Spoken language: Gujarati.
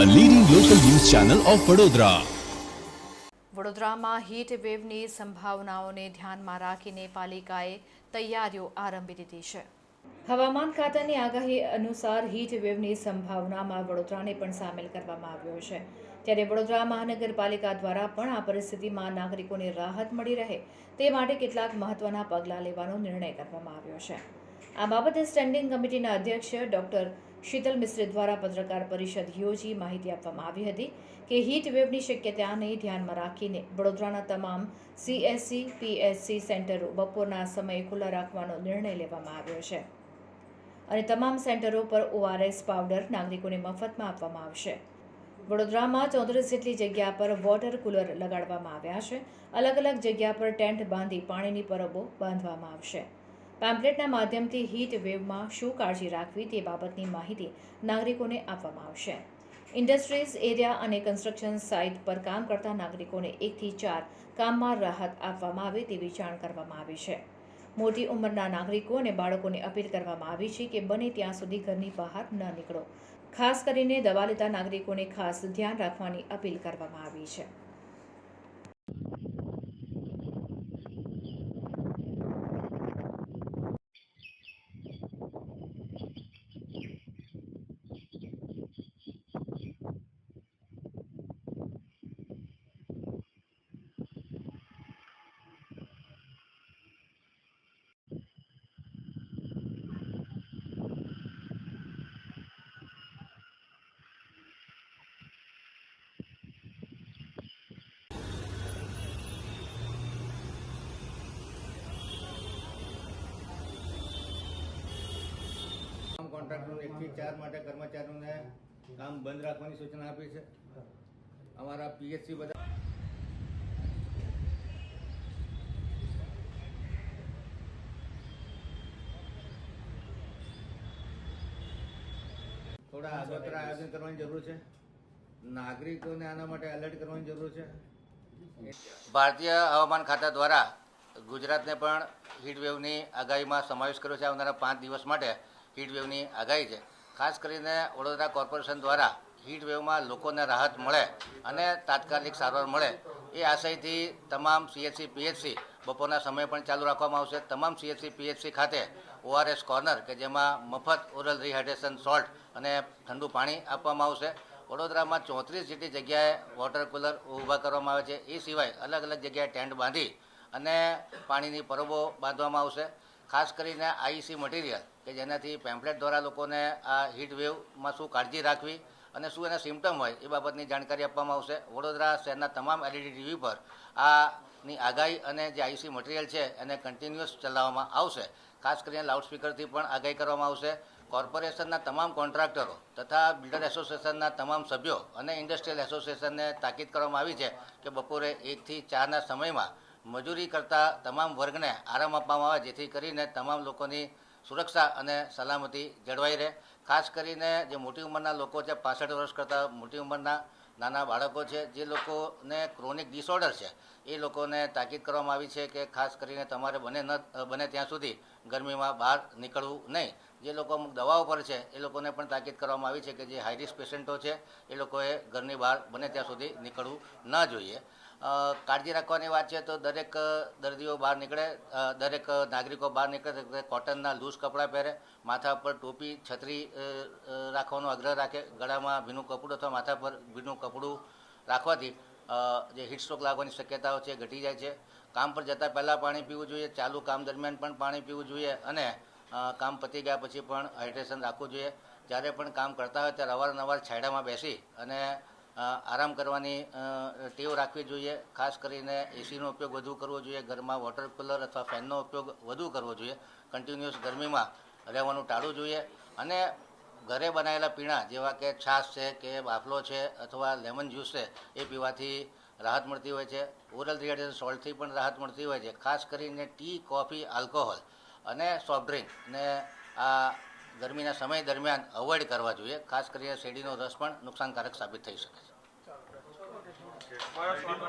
ચેનલ ઓફ વડોદરા વડોદરામાં હીટ વેવની સંભાવનાઓને ધ્યાનમાં રાખીને પાલિકાએ તૈયારીઓ આરંભી દીધી છે. હવામાન ખાતાની આગાહી અનુસાર હીટ વેવની સંભાવનામાં વડોદરાને પણ સામેલ કરવામાં આવ્યો છે. ત્યારે વડોદરા મહાનગરપાલિકા દ્વારા પણ આ પરિસ્થિતિમાં નાગરિકોને રાહત મળી રહે તે માટે કેટલાક મહત્વના પગલાં લેવાનો નિર્ણય કરવામાં આવ્યો છે. આ બાબતે સ્ટેન્ડિંગ કમિટીના અધ્યક્ષ ડોક્ટર શીતલ મિશ્રે દ્વારા પત્રકાર પરિષદ યોજી માહિતી આપવામાં આવી હતી કે હીટ વેવની શક્યતાને ધ્યાનમાં રાખીને વડોદરાના તમામ સીએસસી પીએસસી સેન્ટરો બપોરના સમયે ખુલ્લા રાખવાનો નિર્ણય લેવામાં આવ્યો છે. અને તમામ સેન્ટરો પર ઓઆરએસ પાવડર નાગરિકોને મફતમાં આપવામાં આવશે. વડોદરામાં ચોત્રીસ જેટલી જગ્યા પર વોટર કુલર લગાડવામાં આવ્યા છે. અલગ અલગ જગ્યા પર ટેન્ટ બાંધી પાણીની પરબો બાંધવામાં આવશે. પેમ્પલેટના માધ્યમથી હીટ વેવમાં શું કાળજી રાખવી તે બાબતની માહિતી નાગરિકોને આપવામાં આવશે. ઇન્ડસ્ટ્રીઝ એરિયા અને કન્સ્ટ્રક્શન સાઇટ પર કામ કરતા નાગરિકોને એકથી ચાર કામમાં રાહત આપવામાં આવે તેવી જાણ કરવામાં આવી છે. મોટી ઉંમરના નાગરિકો અને બાળકોને અપીલ કરવામાં આવી છે કે બને ત્યાં સુધી ઘરની બહાર ન નીકળો. ખાસ કરીને દવા લેતા નાગરિકોને ખાસ ધ્યાન રાખવાની અપીલ કરવામાં આવી છે. તમામ કોન્ટ્રાક્ટરોને એકથી ચાર માટે કર્મચારીઓને કામ બંધ રાખવાની સૂચના આપી છે. અમારા પીએચસી બધા થોડા આગોતરા આયોજન કરવાની જરૂર છે. નાગરિકોને આના માટે એલર્ટ કરવાની જરૂર છે. ભારતીય હવામાન ખાતા દ્વારા ગુજરાતને પણ હીટવેવની આગાહીમાં સમાવેશ કર્યો છે. આવનારા પાંચ દિવસ માટે હીટવેવની આગાહી છે. ખાસ કરીને વડોદરા કોર્પોરેશન દ્વારા હીટવેવમાં લોકોને રાહત મળે અને તાત્કાલિક સારવાર મળે એ આશયથી તમામ સીએચસી પીએચસી બપોરના સમય પણ ચાલુ રાખવામાં આવશે. તમામ સીએચસી પીએચસી ખાતે ઓઆરએસ કોર્નર કે જેમાં મફત ઓરલ રિહાઇડ્રેશન સોલ્ટ અને ઠંડુ પાણી આપવામાં આવશે. વડોદરામાં ચોત્રીસ જેટલી જગ્યાએ વોટર કુલર ઊભા કરવામાં આવે છે. એ સિવાય અલગ અલગ જગ્યાએ ટેન્ટ બાંધી અને પાણીની પરબો બાંધવામાં આવશે. ખાસ કરીને આઈસી મટીરિયલ, કે જેનાથી પેમ્પલેટ દ્વારા લોકોને આ હીટ વેવમાં શું કાળજી રાખવી અને શું એના સિમ્ટમ હોય, એ બાબતની જાણકારી આપવામાં આવશે. વડોદરા શહેરના તમામ એલઈડી ટીવી પર આની આગાહી અને જે આઈસી મટીરિયલ છે, એને કન્ટિન્યુઅસ ચલાવવામાં આવશે. ખાસ કરીને લાઉડસ્પીકરથી પણ આગાહી કરવામાં આવશે. કોર્પોરેશનના તમામ કોન્ટ્રાક્ટરો તથા બિલ્ડર એસોસિએશનના તમામ સભ્યો અને ઇન્ડસ્ટ્રીયલ એસોસિએશનને તાકીદ કરવામાં આવી છે કે બપોરે એકથી ચારના સમયમાં મજૂરી કરતા તમામ વર્ગને આરામ આપવામાં આવે, જેથી કરીને તમામ લોકોની સુરક્ષા અને સલામતી જળવાઈ રહે. ખાસ કરીને જે મોટી ઉંમરના લોકો છે, પાસઠ વર્ષ કરતાં મોટી ઉંમરના નાના બાળકો છે, જે લોકોને ક્રોનિક ડિસઓર્ડર છે, એ લોકોને તાકીદ કરવામાં આવી છે કે ખાસ કરીને તમારે બને ન, બને ત્યાં સુધી ગરમીમાં બહાર નીકળવું નહીં. જે લોકો અમુક દવાઓ પર છે, એ લોકોને પણ તાકીદ કરવામાં આવી છે કે જે હાઈ પેશન્ટો છે, એ લોકોએ ઘરની બહાર બને ત્યાં સુધી નીકળવું ન જોઈએ. કાળજી રાખવાની વાત છે તો દરેક દર્દીઓ બહાર નીકળે દરેક નાગરિકો બહાર નીકળે કોટનના લૂઝ કપડાં પહેરે, માથા પર ટોપી, છત્રી રાખવાનો આગ્રહ રાખે, ગળામાં ભીનું કપડું અથવા માથા પર ભીનું કપડું રાખવાથી જે હીટ સ્ટ્રોક લાગવાની શક્યતાઓ છે ઘટી જાય છે. કામ પર જતાં પહેલાં પાણી પીવું જોઈએ, ચાલુ કામ દરમિયાન પણ પાણી પીવું જોઈએ અને કામ પતી ગયા પછી પણ હાઇડ્રેશન રાખવું જોઈએ. જ્યારે પણ કામ કરતા હોય ત્યારે અવારનવાર છાંયડામાં બેસી અને આરામ કરવાની ટેવ રાખવી જોઈએ. ખાસ કરીને એસીનો ઉપયોગ વધુ કરવો જોઈએ. ઘરમાં વોટર કુલર અથવા ફેનનો ઉપયોગ વધુ કરવો જોઈએ. કન્ટિન્યુઅસ ગરમીમાં રહેવાનું ટાળવું જોઈએ. અને ઘરે બનાવેલા પીણા, જેવા કે છાશ છે કે બાફલો છે અથવા લેમન જ્યુસ છે, એ પીવાથી રાહત મળતી હોય છે. ઓરલ રિહાઇડ્રેશન સોલ્ટથી પણ રાહત મળતી હોય છે. ખાસ કરીને ટી કોફી આલ્કોહોલ અને સોફ્ટ ડ્રિંક ને આ ગરમીના સમય દરમિયાન અવોઇડ કરવા જોઈએ. ખાસ કરીને શેરડીનો રસ પણ નુકસાનકારક સાબિત થઈ શકે છે.